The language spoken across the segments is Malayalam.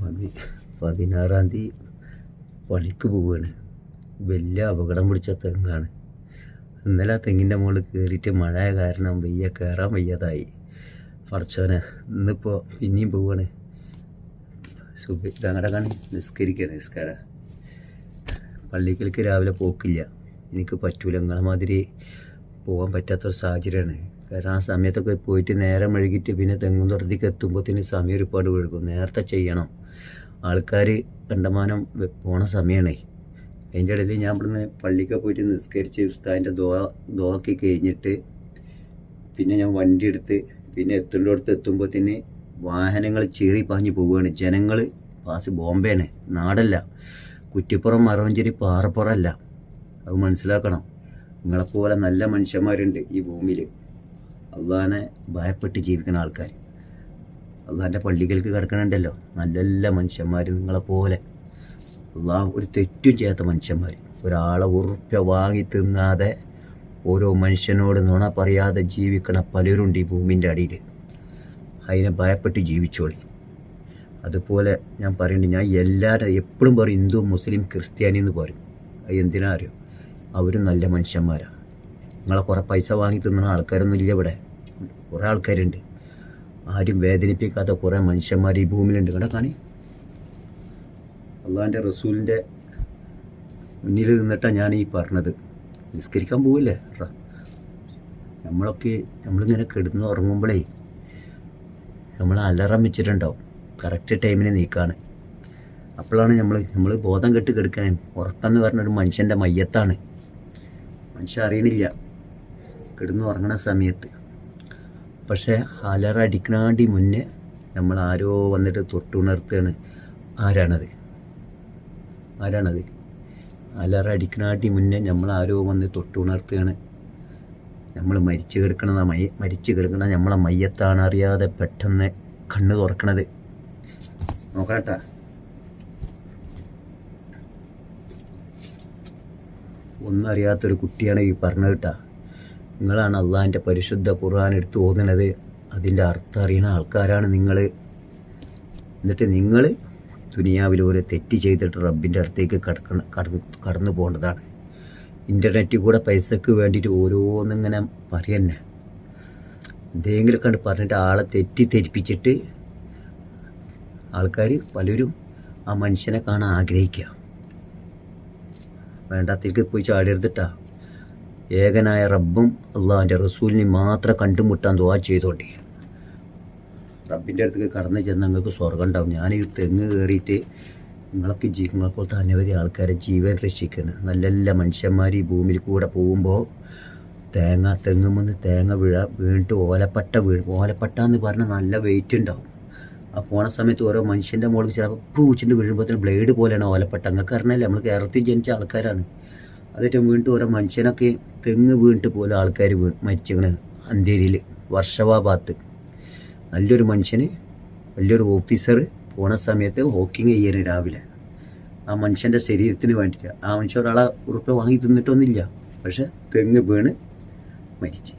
പതി പതിനാറാം തീയതി പണിക്ക് പോവുകയാണ് വലിയ അപകടം പിടിച്ച തെങ്ങാണ്. ഇന്നലെ ആ തെങ്ങിന്റെ മുകളിൽ കയറിയിട്ട് മഴ കാരണം വയ്യ കയറാൻ വയ്യാതായി. പടച്ചവനെ ഇന്നിപ്പോൾ പിന്നെയും പോവുകയാണ് സുബി ഞങ്ങളുടെ കാണി നിസ്കരിക്കുകയാണ് നിസ്കാര. പള്ളിക്കലേക്ക് രാവിലെ പോക്കില്ല. എനിക്ക് പറ്റൂല. നിങ്ങളെ മാതിരി പോകാൻ പറ്റാത്തൊരു സാഹചര്യമാണ്. കാരണം ആ സമയത്തൊക്കെ പോയിട്ട് നേരം മെഴുകിയിട്ട് പിന്നെ തെങ്ങും തുടത്തേക്ക് എത്തുമ്പോഴത്തേന് സമയം ഒരുപാട് ഒഴുകും നേരത്തെ ചെയ്യണം. ആൾക്കാർ കണ്ടമാനം പോണ സമയമാണേ അതിന്റെ ഇടയിൽ ഞാൻ ഇവിടുന്ന് പള്ളിക്ക് പോയിട്ട് നിസ്കരിച്ച് ഉസ്താദിന്റെ ദോ ദോക്കി കഴിഞ്ഞിട്ട് പിന്നെ ഞാൻ വണ്ടി എടുത്ത് പിന്നെ എത്തേണ്ടടുത്ത് എത്തുമ്പോഴത്തേന് വാഹനങ്ങൾ ചീറി പാഞ്ഞ് പോവുകയാണ് ജനങ്ങൾ പാസ് ബോംബെയാണ്. നാടല്ല. കുറ്റിപ്പുറം മറവഞ്ചേരി പാറപ്പുറമല്ല അത് മനസ്സിലാക്കണം. നിങ്ങളെപ്പോലെ നല്ല മനുഷ്യന്മാരുണ്ട് ഈ ഭൂമിയിൽ അള്ളാഹാനെ ഭയപ്പെട്ട് ജീവിക്കുന്ന ആൾക്കാർ അള്ളാഹാന്റെ പള്ളികൾക്ക് കിടക്കണുണ്ടല്ലോ. നല്ല നല്ല മനുഷ്യന്മാർ നിങ്ങളെപ്പോലെ അള്ളാഹ് ഒരു തെറ്റും ചെയ്യാത്ത മനുഷ്യന്മാർ ഒരാളെ ഉറപ്പ വാങ്ങി തിന്നാതെ ഓരോ മനുഷ്യനോട് നുണ പറയാതെ ജീവിക്കണ പലരുണ്ട് ഈ ഭൂമിന്റെ അടിയിൽ അതിനെ ഭയപ്പെട്ട് ജീവിച്ചോളി. അതുപോലെ ഞാൻ പറയുന്നുണ്ട് ഞാൻ എല്ലാവരും എപ്പോഴും പറയും ഹിന്ദു മുസ്ലിം ക്രിസ്ത്യാനി എന്ന് പറയും. അത് എന്തിനാ അറിയോ? അവരും നല്ല മനുഷ്യന്മാരാണ് നിങ്ങളെ കുറേ പൈസ വാങ്ങി തിന്നുന്ന ആൾക്കാരൊന്നും ഇല്ല ഇവിടെ. കുറേ ആൾക്കാരുണ്ട്. ആരും വേദനിപ്പിക്കാത്ത കുറേ മനുഷ്യന്മാർ ഈ ഭൂമിയിലുണ്ട്. കേട്ടോ കാണി? അള്ളാഹിന്റെ റസൂലിന്റെ മുന്നിൽ നിന്നിട്ടാണ് ഞാൻ ഈ പറഞ്ഞത്. നിസ്കരിക്കാൻ പോവില്ലേ? നമ്മളൊക്കെ നമ്മളിങ്ങനെ കിടന്ന് ഉറങ്ങുമ്പോഴേ നമ്മൾ അലറം വെച്ചിട്ടുണ്ടാവും. കറക്റ്റ് ടൈമിന് നീക്കാണ്. അപ്പോഴാണ് നമ്മൾ നമ്മൾ ബോധം കെട്ട് കിടക്കാൻ ഉറക്കം ഒരു മനുഷ്യന്റെ മയ്യത്താണ്. മനുഷ്യൻ അറിയണില്ല. കിടന്ന് ഉറങ്ങണ സമയത്ത്. പക്ഷേ അലറടിക്കണാണ്ടി മുന്നേ നമ്മൾ ആരോ വന്നിട്ട് തൊട്ടുണർത്തുകയാണ്. ആരാണത്? ആരാണത്? അലറടിക്കണാട്ടി മുന്നേ നമ്മൾ ആരോ വന്ന് തൊട്ടുണർത്തുകയാണ്. നമ്മൾ മരിച്ചു കിടക്കണതാ മയ മരിച്ചു കിടക്കണ നമ്മളെ മയ്യത്താണ് അറിയാതെ പെട്ടെന്ന് കണ്ണ് തുറക്കണത്. നോക്കണട്ടാ. ഒന്നും അറിയാത്തൊരു കുട്ടിയാണ് ഈ പറഞ്ഞത് കേട്ടാ. നിങ്ങളാണ് അള്ളാഹിന്റെ പരിശുദ്ധ ഖുർആൻ എടുത്തു ഓതുന്നത്. അതിന്റെ അർത്ഥം അറിയുന്ന ആൾക്കാരാണ് നിങ്ങൾ എന്നിട്ട് നിങ്ങൾ ദുനിയാവിൽ ഒരു തെറ്റ് ചെയ്തിട്ട് റബ്ബിന്റെ അടുത്തേക്ക് കടക്കണ കടന്ന് കടന്നു പോകേണ്ടതാണ്. ഇന്റർനെറ്റിൽ കൂടെ പൈസക്ക് വേണ്ടിയിട്ട് ഓരോന്നിങ്ങനെ പറയന്നെ. എന്തെങ്കിലും കണ്ട് പറഞ്ഞിട്ട് ആളെ തെറ്റിദ്ധരിപ്പിച്ചിട്ട് ആൾക്കാർ പലരും ആ മനുഷ്യനെ കാണാൻ ആഗ്രഹിക്കുക. വേണ്ടാത്തേക്ക് പോയി ചാടിയെടുത്തിട്ടാ. ഏകനായ റബ്ബും അള്ളാഹിന്റെ റസൂലിനെ മാത്രം കണ്ടുമുട്ടാൻ ദുവാ ചെയ്തോണ്ടേ. റബ്ബിന്റെ അടുത്ത് കടന്നു ചെന്ന് നിങ്ങൾക്ക് സ്വർഗം ഉണ്ടാവും. ഞാൻ ഈ തെങ്ങ് കയറിയിട്ട് നിങ്ങളൊക്കെ ജീ നിങ്ങളെ പോലത്തെ അനവധി ആൾക്കാരെ ജീവൻ രക്ഷിക്കണം. നല്ല നല്ല മനുഷ്യന്മാർ ഈ ഭൂമിയിൽ കൂടെ പോകുമ്പോൾ തേങ്ങ തെങ്ങുമെന്ന് തേങ്ങ വീഴ വീണിട്ട് ഓലപ്പട്ട വീഴും ഓലപ്പട്ട എന്ന് പറഞ്ഞാൽ നല്ല വെയിറ്റ് ഉണ്ടാവും. ആ പോണ സമയത്ത് ഓരോ മനുഷ്യന്റെ മുകളിൽ ചിലപ്പോൾ പൂച്ചിട്ട് വീഴുമ്പോഴത്തേന് ബ്ലേഡ് പോലെയാണ് ഓലപ്പട്ട. അങ്ങനെ അറിഞ്ഞല്ലേ നമ്മൾ കേരളത്തിൽ ജനിച്ച ആൾക്കാരാണ്. അതേറ്റവും വീണിട്ട് ഓരോ മനുഷ്യനൊക്കെ തെങ്ങ് വീണിട്ട് പോലെ ആൾക്കാർ വീ മരിച്ചിങ്ങനെ അന്തേരിയിൽ വർഷവാ ഭാഗത്ത് നല്ലൊരു മനുഷ്യന് വലിയൊരു ഓഫീസർ പോണ സമയത്ത് വോക്കിങ് ചെയ്യണം രാവിലെ. ആ മനുഷ്യന്റെ ശരീരത്തിന് വേണ്ടിയിട്ട്. ആ മനുഷ്യൻ ഒരാളെ ഉറുപ്പ് വാങ്ങി തിന്നിട്ടൊന്നുമില്ല. പക്ഷെ തെങ്ങ് വീണ് മരിച്ചു.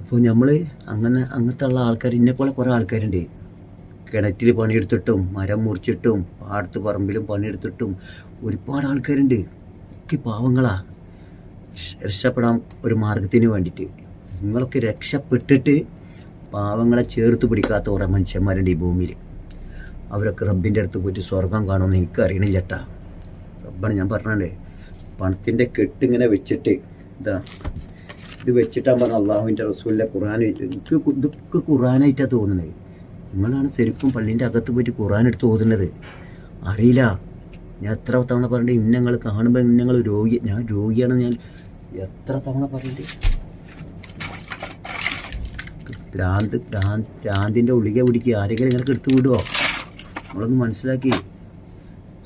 അപ്പോൾ നമ്മൾ അങ്ങനെ അങ്ങനത്തെ ഉള്ള ആൾക്കാർ ഇന്നെപ്പോലെ പോലെ കുറേ ആൾക്കാരുണ്ട്. കിണറ്റിൽ പണിയെടുത്തിട്ടും മരം മുറിച്ചിട്ടും പാടത്ത് പറമ്പിലും പണിയെടുത്തിട്ടും ഒരുപാട് ആൾക്കാരുണ്ട്. ഒക്കെ പാവങ്ങളാ. രക്ഷപ്പെടാൻ ഒരു മാർഗത്തിന് വേണ്ടിയിട്ട്. നിങ്ങളൊക്കെ രക്ഷപ്പെട്ടിട്ട് പാവങ്ങളെ ചേർത്ത് പിടിക്കാത്ത കുറേ മനുഷ്യന്മാരുണ്ട് ഈ ഭൂമിയിൽ അവരൊക്കെ റബ്ബിന്റെ അടുത്ത് പോയിട്ട് സ്വർഗം കാണുമെന്ന് എനിക്ക് അറിയണില്ല ചേട്ടാ റബ്ബാണ് ഞാൻ പറഞ്ഞത്. പണത്തിന്റെ കെട്ടിങ്ങനെ വെച്ചിട്ട് ഇതാ ഇത് വെച്ചിട്ടാണ് പറഞ്ഞ അള്ളാഹുവിന്റെ റസൂലിന്റെ ഖുർആൻ എനിക്ക് ഇതൊക്കെ ഖുറാനായിട്ടാണ് തോന്നുന്നത് നിങ്ങളാണ് ശരിക്കും പള്ളീന്റെ അകത്ത് പോയിട്ട് ഖുർആൻ എടുത്ത് ഓതുന്നത്. അറിയില്ല. ഞാൻ എത്ര തവണ പറഞ്ഞിട്ട് ഇന്നങ്ങൾ കാണുമ്പോൾ ഇന്നങ്ങൾ രോഗി ഞാൻ രോഗിയാണ് ഞാൻ എത്ര തവണ പറഞ്ഞിട്ട് ഭ്രാന്ത് ഭ്രാന്ത് ഭ്രാന്തിന്റെ ഉള്ളിക പിടിക്കുക ആരെങ്കിലും ഇങ്ങനെ എടുത്തു വിടുമോ നമ്മളൊന്ന് മനസ്സിലാക്കി.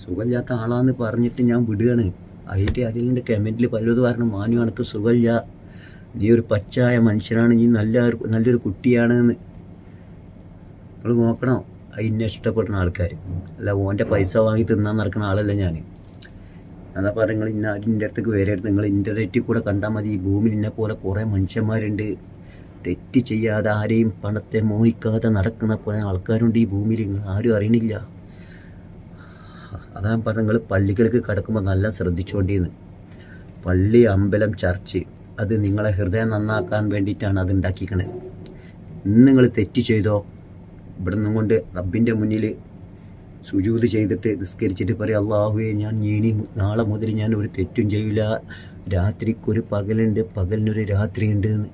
സുഖമില്ലാത്ത ആളാന്ന് പറഞ്ഞിട്ട് ഞാൻ വിടുകയാണ്. അതിന്റെ അടിയിലെ കമന്റിൽ പലതും പറഞ്ഞു മാനു കണക്ക് സുഖമില്ല. നീ ഒരു പച്ചായ മനുഷ്യനാണ്. നീ നല്ല നല്ലൊരു കുട്ടിയാണെന്ന്. നിങ്ങൾ നോക്കണം. അതിനെ ഇഷ്ടപ്പെടുന്ന ആൾക്കാർ അല്ല ഓന്റെ പൈസ വാങ്ങി തിന്നാൻ നടക്കുന്ന ആളല്ല ഞാൻ അതാ പറഞ്ഞ നിങ്ങൾ ഇന്ന അതിന്റെ അടുത്തേക്ക് വരരുത് നിങ്ങൾ ഇന്റർനെറ്റിൽ കൂടെ കണ്ടാൽ മതി. ഈ ഭൂമിയിൽ ഇന്നെ പോലെ കുറേ മനുഷ്യന്മാരുണ്ട്. തെറ്റ് ചെയ്യാതെ ആരെയും പണത്തെ മോഹിക്കാതെ നടക്കുന്ന കുറേ ആൾക്കാരുണ്ട് ഈ ഭൂമിയിൽ. നിങ്ങൾ ആരും അറിയണില്ല. അതാ പറഞ്ഞ നിങ്ങൾ പള്ളികൾക്ക് കിടക്കുമ്പോൾ നല്ല ശ്രദ്ധിച്ചുകൊണ്ടിന്ന് പള്ളി അമ്പലം ചർച്ച് അത് നിങ്ങളെ ഹൃദയം നന്നാക്കാൻ വേണ്ടിയിട്ടാണ് അത് ഉണ്ടാക്കിക്കണത്. നിങ്ങൾ തെറ്റ് ചെയ്തോ ഇവിടെ നിന്നും കൊണ്ട് റബ്ബിന്റെ മുന്നിൽ സുജൂത് ചെയ്തിട്ട് നിസ്കരിച്ചിട്ട് പറയും അള്ളാഹുവേ ഞാൻ ഇനി നാളെ മുതൽ ഞാൻ ഒരു തെറ്റും ചെയ്യില്ല രാത്രിക്കൊരു പകലുണ്ട് പകലിനൊരു രാത്രിയുണ്ട് എന്ന്.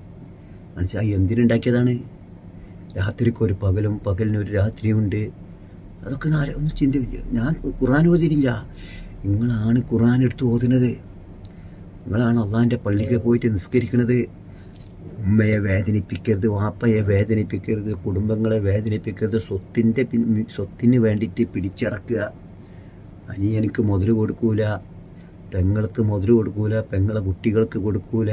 മനസ്സിലായി? എന്തിനുണ്ടാക്കിയതാണ്? രാത്രിക്കൊരു പകലും പകലിനൊരു രാത്രിയുണ്ട് അതൊക്കെ നാളെ ഒന്ന് ചിന്തിക്കില്ല ഞാൻ ഖുർആൻ ഓതിരില്ല നിങ്ങളാണ് ഖുർആൻ എടുത്ത് ഓതുന്നത്. നിങ്ങളാണ് അള്ളാഹിന്റെ പള്ളിക്ക് പോയിട്ട് നിസ്കരിക്കുന്നത് ഉമ്മയെ വേദനിപ്പിക്കരുത് വാപ്പയെ വേദനിപ്പിക്കരുത് കുടുംബങ്ങളെ വേദനിപ്പിക്കരുത് സ്വത്തിന്റെ സ്വത്തിന് വേണ്ടിയിട്ട് പിടിച്ചടക്കുക. അനിയനിക്ക് മുതൽ കൊടുക്കൂല പെങ്ങൾക്ക് മുതൽ കൊടുക്കൂല പെങ്ങളെ കുട്ടികൾക്ക് കൊടുക്കൂല.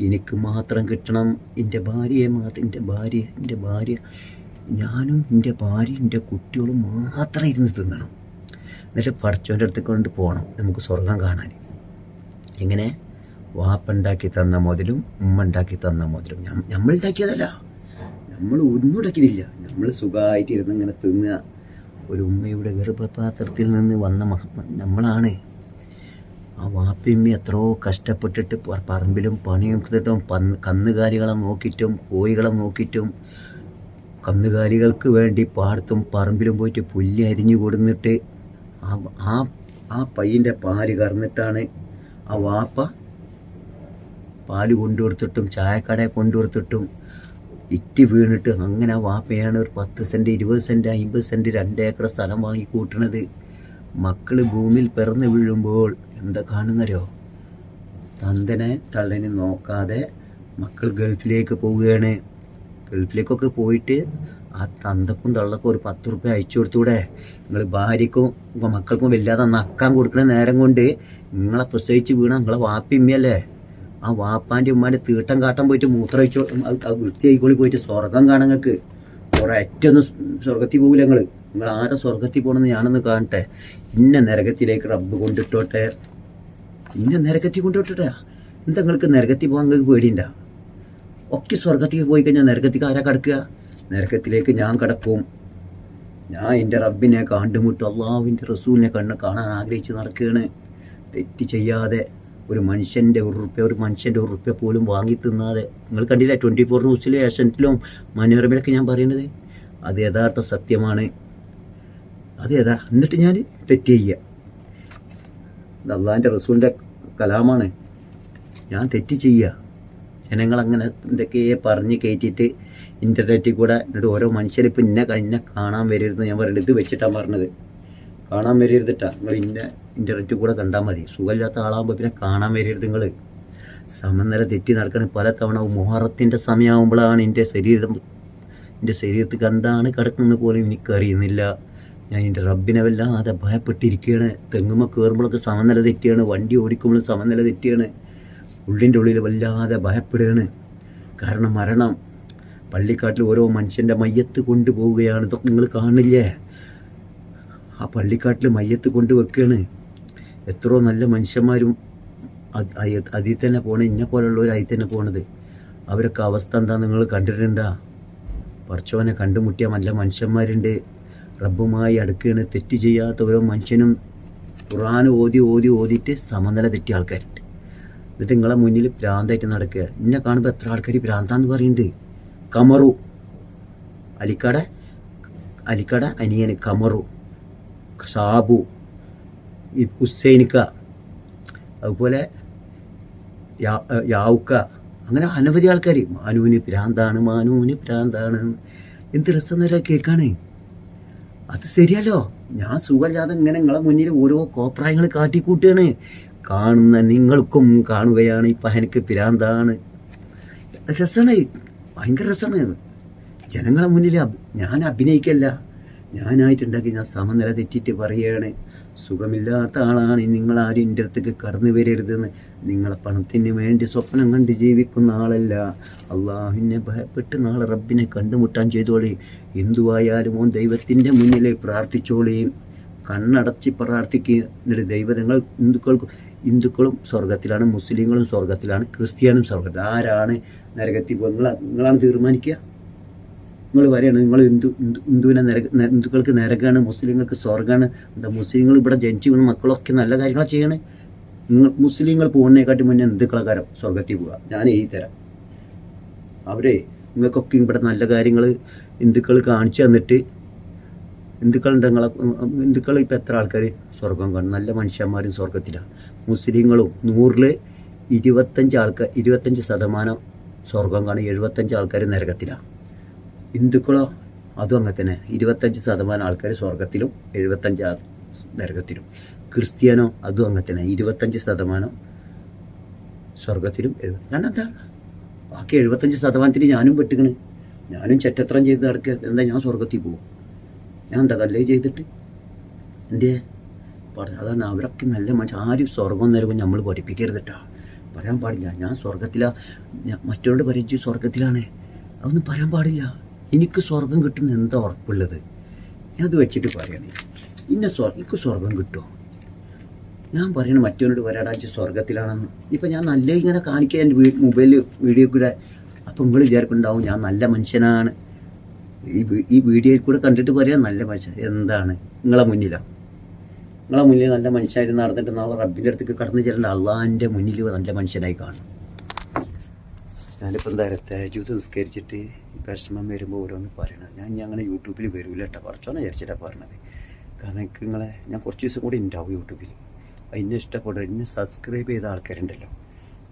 എനിക്ക് മാത്രം കിട്ടണം എന്റെ ഭാര്യയെ മാത്രം എന്റെ ഭാര്യ എന്റെ ഭാര്യ. ഞാനും എന്റെ ഭാര്യ എന്റെ കുട്ടികളും മാത്രം ഇരുന്ന് തിന്നണം. എന്നിട്ട് പഠിച്ചവന്റെ അടുത്ത് കൊണ്ട് പോകണം നമുക്ക് സ്വർഗം കാണാൻ. എങ്ങനെ? വാപ്പ ഉണ്ടാക്കി തന്ന മുതലും ഉമ്മ ഉണ്ടാക്കി തന്ന മുതലും നമ്മൾ ഉണ്ടാക്കിയതല്ല നമ്മൾ ഒന്നും ഉണ്ടാക്കിയിട്ടില്ല നമ്മൾ സുഖമായിട്ട് ഇരുന്ന് ഇങ്ങനെ തിന്നുക. ഒരു ഉമ്മയുടെ ഗർഭപാത്രത്തിൽ നിന്ന് വന്ന നമ്മളാണ്. ആ വാപ്പിയമ്മി എത്രയോ കഷ്ടപ്പെട്ടിട്ട് പറമ്പിലും പണിയും എടുത്തിട്ടും പന്ന് കന്നുകാലികളെ നോക്കിയിട്ടും കോഴികളെ നോക്കിയിട്ടും കന്നുകാലികൾക്ക് വേണ്ടി പാടത്തും പറമ്പിലും പോയിട്ട് പുല്ല് അരിഞ്ഞു കൊടുന്നിട്ട് ആ ആ പയ്യന്റെ പാൽ കറന്നിട്ടാണ് ആ വാപ്പ പാൽ കൊണ്ടുകൊടുത്തിട്ടും ചായക്കടയെ കൊണ്ടുകൊടുത്തിട്ടും ഇറ്റി വീണിട്ട് അങ്ങനെ വാപ്പയാണ് ഒരു പത്ത് സെന്റ് ഇരുപത് സെന്റ് അമ്പത് സെന്റ് രണ്ട് ഏക്കർ സ്ഥലം വാങ്ങി കൂട്ടണത് മക്കൾ ഭൂമിയിൽ പിറന്നു വീഴുമ്പോൾ എന്താ കാണുന്നരോ തന്തനെ തള്ളനെ നോക്കാതെ മക്കൾ ഗൾഫിലേക്ക് പോവുകയാണ്. ഗൾഫിലേക്കൊക്കെ പോയിട്ട് ആ തന്തക്കും തള്ളക്കും ഒരു പത്ത് റുപ്യ അയച്ചു കൊടുത്തൂടെ. നിങ്ങൾ ഭാര്യക്കും മക്കൾക്കും വല്ലാതെ നക്കാൻ കൊടുക്കുന്ന നേരം കൊണ്ട് നിങ്ങളെ പ്രസവിച്ച് വീണ നിങ്ങളെ വാപ്പിമ്മയല്ലേ ആ വാപ്പാന്റെ ഉമ്മാന്റെ തീട്ടം കാട്ടം പോയിട്ട് മൂത്രമൊഴിച്ചോ വൃത്തിയായിക്കോളി പോയിട്ട് സ്വർഗം കാണാൻ നിങ്ങൾക്ക് ഒരൊറ്റൊന്ന് സ്വർഗത്തിൽ പോകില്ല നിങ്ങൾ നിങ്ങൾ ആരെ സ്വർഗത്തിൽ പോകണമെന്ന് ഞാനൊന്ന് കാണട്ടെ. ഇന്ന നരകത്തിലേക്ക് റബ്ബ് കൊണ്ടിട്ടോട്ടെ. ഇന്ന നരകത്തിൽ കൊണ്ടിട്ടോട്ടെ എന്താ നിങ്ങൾക്ക് നരകത്തിൽ പോകാൻ നിങ്ങൾക്ക് പേടിയുണ്ടാ? ഒക്കെ സ്വർഗത്തിൽ പോയി കഴിഞ്ഞാൽ നരകത്തിക്ക് ആരാ കിടക്കുക? നരകത്തിലേക്ക് ഞാൻ കിടക്കും. ഞാൻ എന്റെ റബ്ബിനെ കണ്ടുമുട്ടും. അള്ളാഹുവിന്റെ റസൂലിനെ കണ്ണ് കാണാൻ ആഗ്രഹിച്ച് നടക്കുകയാണ്. തെറ്റ് ചെയ്യാതെ. ഒരു മനുഷ്യന്റെ ഒരു റുപ്യ ഒരു മനുഷ്യന്റെ ഒരു റുപ്യ പോലും വാങ്ങി തിന്നാതെ. നിങ്ങൾ കണ്ടില്ല ട്വന്റി ഫോർ ന്യൂസിലും ഏഷ്യന്റിലും മനോരമയിലൊക്കെ ഞാൻ പറയുന്നത്? അത് യഥാർത്ഥ സത്യമാണ്. അത് യഥാ എന്നിട്ട് ഞാൻ തെറ്റ് ചെയ്യുക അള്ളാഹിന്റെ റസൂലിന്റെ കലാമാണ്. ഞാൻ തെറ്റ് ചെയ്യുക ജനങ്ങളങ്ങനെ എന്തൊക്കെയെ പറഞ്ഞ് കയറ്റിയിട്ട് ഇന്റർനെറ്റിൽ കൂടെ എന്നിട്ട് ഓരോ മനുഷ്യരിപ്പോൾ ഇന്ന കഴിഞ്ഞ കാണാൻ വരരുത് ഞാൻ പറയുന്നത് ഇത് വെച്ചിട്ടാണ് പറഞ്ഞത്. കാണാൻ വരരുതിട്ടാ നിങ്ങൾ ഇന്ന ഇന്റർനെറ്റ് കൂടെ കണ്ടാൽ മതി. സുഖമില്ലാത്ത ആളാകുമ്പോൾ പിന്നെ കാണാൻ വരരുത് നിങ്ങൾ സമനില തെറ്റി നടക്കണ പല തവണ മുഹറത്തിന്റെ സമയമാകുമ്പോഴാണ് എന്റെ ശരീരം എന്റെ ശരീരത്തിൽ എന്താണ് കിടക്കുന്നത് പോലും എനിക്കറിയുന്നില്ല. ഞാൻ എന്റെ റബ്ബിനെ വല്ലാതെ ഭയപ്പെട്ടിരിക്കുകയാണ് തെങ്ങുമ കയറുമ്പോഴൊക്കെ സമനില തെറ്റിയാണ്. വണ്ടി ഓടിക്കുമ്പോഴും സമനില തെറ്റിയാണ്. ഉള്ളിന്റെ ഉള്ളിൽ വല്ലാതെ ഭയപ്പെടുകയാണ്. കാരണം മരണം പള്ളിക്കാട്ടിൽ ഓരോ മനുഷ്യന്റെ മയ്യത്ത് കൊണ്ടുപോവുകയാണ്. ഇതൊക്കെ നിങ്ങൾ കാണില്ലേ ആ പള്ളിക്കാട്ടിൽ മയ്യത്ത് കൊണ്ടുവെക്കുകയാണ് എത്രയോ നല്ല മനുഷ്യന്മാരും അത് അതിൽ തന്നെ പോണേ ഇന്നെ പോലുള്ളവർ അതിൽ തന്നെ പോണത്. അവരൊക്കെ അവസ്ഥ എന്താ നിങ്ങൾ കണ്ടിട്ടുണ്ടാ? പറച്ചോനെ കണ്ടുമുട്ടിയ നല്ല മനുഷ്യന്മാരുണ്ട്. റബ്ബുമായി അടുക്കുകയാണ് തെറ്റ് ചെയ്യാത്ത ഓരോ മനുഷ്യനും ഖുറാൻ ഓതി ഓതി ഓതിയിട്ട് സമനില തെറ്റിയ ആൾക്കാരുണ്ട്. എന്നിട്ട് നിങ്ങളെ മുന്നിൽ ഭ്രാന്തായിട്ട് നടക്കുക. എന്നെ കാണുമ്പോൾ എത്ര ആൾക്കാർ ഭ്രാന്താന്ന് പറയുന്നുണ്ട് കമറു. അലിക്കട അലിക്കട അനിയന് കമറു. ഷാബു ഹുസൈനിക്ക അതുപോലെ യാവുക്ക. അങ്ങനെ അനവധി ആൾക്കാർ മാനുവിന് ഭ്രാന്താണ് മാനുവിന് ഭ്രാന്താണ്. എന്ത് രസം നേരം കേൾക്കാണ് അത് ശരിയല്ലോ. ഞാൻ സുഖമില്ലാതെ ഇങ്ങനെ നിങ്ങളെ മുന്നിൽ ഓരോ കോപ്രായങ്ങൾ കാട്ടിക്കൂട്ടുകയാണ്. കാണുന്ന നിങ്ങൾക്കും കാണുകയാണ്. ഇപ്പം എനിക്ക് ഭ്രാന്താണ്. രസമാണ്. ഭയങ്കര രസമാണ്. ജനങ്ങളെ മുന്നിൽ ഞാൻ അഭിനയിക്കല്ല. ഞാനായിട്ടുണ്ടാക്കി ഞാൻ സമനില തെറ്റിട്ട് പറയുകയാണ് സുഖമില്ലാത്ത ആളാണ് നിങ്ങളാരും എന്റെ അടുത്തേക്ക് കടന്നു വരരുതെന്ന്. നിങ്ങളെ പണത്തിന് വേണ്ടി സ്വപ്നം കണ്ട് ജീവിക്കുന്ന ആളല്ല. അള്ളാഹുവിനെ ഭയപ്പെട്ട് നാളെ റബ്ബിനെ കണ്ടുമുട്ടാൻ ചെയ്തോളി. എന്തുവായാലും ഓൻ ദൈവത്തിന്റെ മുന്നിൽ പ്രാർത്ഥിച്ചോളി. കണ്ണടച്ച് പ്രാർത്ഥിക്കുക എന്നിട്ട് ദൈവതങ്ങൾ ഹിന്ദുക്കൾക്കും ഹിന്ദുക്കളും സ്വർഗത്തിലാണ് മുസ്ലിങ്ങളും സ്വർഗത്തിലാണ് ക്രിസ്ത്യാനും സ്വർഗത്തിൽ ആരാണ് നരകത്തിൽ നിങ്ങൾ നിങ്ങളാണ് തീരുമാനിക്കുക. നിങ്ങൾ പറയാണ് നിങ്ങൾ ഹിന്ദു ഹിന്ദു ഹിന്ദുവിനെ നിര ഹിന്ദുക്കൾക്ക് നിരക്കാണ് മുസ്ലിങ്ങൾക്ക് സ്വർഗമാണ് എന്താ മുസ്ലിങ്ങൾ ഇവിടെ ജനിച്ചു വീണ് മക്കളൊക്കെ നല്ല കാര്യങ്ങളാണ് ചെയ്യണേ? നിങ്ങൾ മുസ്ലിങ്ങൾ പോകുന്നതിനെക്കാട്ടി മുന്നേ ഹിന്ദുക്കളെ കാരം സ്വർഗത്തിൽ പോവുക. ഞാൻ എഴുതി തരാം. അവരെ നിങ്ങൾക്കൊക്കെ ഇവിടെ നല്ല കാര്യങ്ങൾ ഹിന്ദുക്കൾ കാണിച്ചു തന്നിട്ട് ഹിന്ദുക്കൾ നിങ്ങളെ ഹിന്ദുക്കൾ ഇപ്പം എത്ര ആൾക്കാർ സ്വർഗം കാണും. നല്ല മനുഷ്യന്മാരും സ്വർഗത്തിലാണ്. മുസ്ലിങ്ങളും നൂറിൽ ഇരുപത്തഞ്ച് ആൾക്കാർ ഇരുപത്തഞ്ച് ശതമാനം സ്വർഗം കാണും. എഴുപത്തഞ്ച് ആൾക്കാർ നരകത്തിലാണ്. ഹിന്ദുക്കളോ? അതും അങ്ങനെ തന്നെ. ഇരുപത്തഞ്ച് ശതമാനം ആൾക്കാർ സ്വർഗത്തിലും എഴുപത്തഞ്ച് നരകത്തിലും. ക്രിസ്ത്യാനോ? അതും അങ്ങനെ തന്നെ. ഇരുപത്തഞ്ച് ശതമാനം സ്വർഗത്തിലും എഴുപത് കാരണം എന്താ ബാക്കി എഴുപത്തഞ്ച് ശതമാനത്തിന് ഞാനും പെട്ടുകണ് ഞാനും ചെറ്റത്രം ചെയ്ത് നടക്കുക എന്താ ഞാൻ സ്വർഗത്തിൽ പോകും ഞാൻ എന്താ നല്ലേ ചെയ്തിട്ട്? എന്തേ പറഞ്ഞു അതാണ് അവരൊക്കെ നല്ല മനുഷ്യൻ ആരും സ്വർഗം നൽകും നമ്മൾ പഠിപ്പിക്കരുത് കേട്ടോ പറയാൻ പാടില്ല. ഞാൻ സ്വർഗത്തിലാണ് മറ്റുള്ളവരോട് പരിചയം സ്വർഗത്തിലാണ് അതൊന്നും പറയാൻ പാടില്ല. എനിക്ക് സ്വർഗം കിട്ടുന്ന എന്താ ഉറപ്പുള്ളത്? ഞാൻ അത് വെച്ചിട്ട് പറയണേ. ഇന്ന സ്വർഗം എനിക്ക് സ്വർഗം കിട്ടുമോ ഞാൻ പറയണ മറ്റവനോട് വരാടാച്ച് സ്വർഗത്തിലാണെന്ന്. ഇപ്പം ഞാൻ നല്ല ഇങ്ങനെ കാണിക്കുക എന്റെ വീ മൊബൈൽ വീഡിയോ കൂടെ അപ്പം നിങ്ങൾ വിചാരിക്കുന്നുണ്ടാവും ഞാൻ നല്ല മനുഷ്യനാണ്. ഈ ഈ വീഡിയോയിൽ കൂടെ കണ്ടിട്ട് പറയാം നല്ല മനുഷ്യൻ എന്താണ്? നിങ്ങളെ മുന്നിലാണ് നിങ്ങളെ മുന്നിൽ നല്ല മനുഷ്യനായിട്ട് നടന്നിട്ട് നാളെ റബ്ബിന്റെ അടുത്തേക്ക് കടന്നു ചെല്ലേണ്ട അള്ളാഹിന്റെ മുന്നിൽ നല്ല മനുഷ്യനായി കാണും. ഞാനിപ്പോൾ നേരത്തെ ജ്യൂസ് നിസ്കരിച്ചിട്ട് വിഷമം വരുമ്പോൾ ഓരോന്ന് പറയണം ഞാൻ ഇനി അങ്ങനെ യൂട്യൂബിൽ വരില്ല കേട്ടോ കുറച്ചോനെ വിചാരിച്ചിട്ടാണ് പറഞ്ഞത്. കാരണം എനിക്ക് നിങ്ങളെ ഞാൻ കുറച്ച് ദിവസം കൂടി ഉണ്ടാവും യൂട്യൂബിൽ എന്നെ ഇഷ്ടപ്പെട്ടു എന്നെ സബ്സ്ക്രൈബ് ചെയ്ത ആൾക്കാരുണ്ടല്ലോ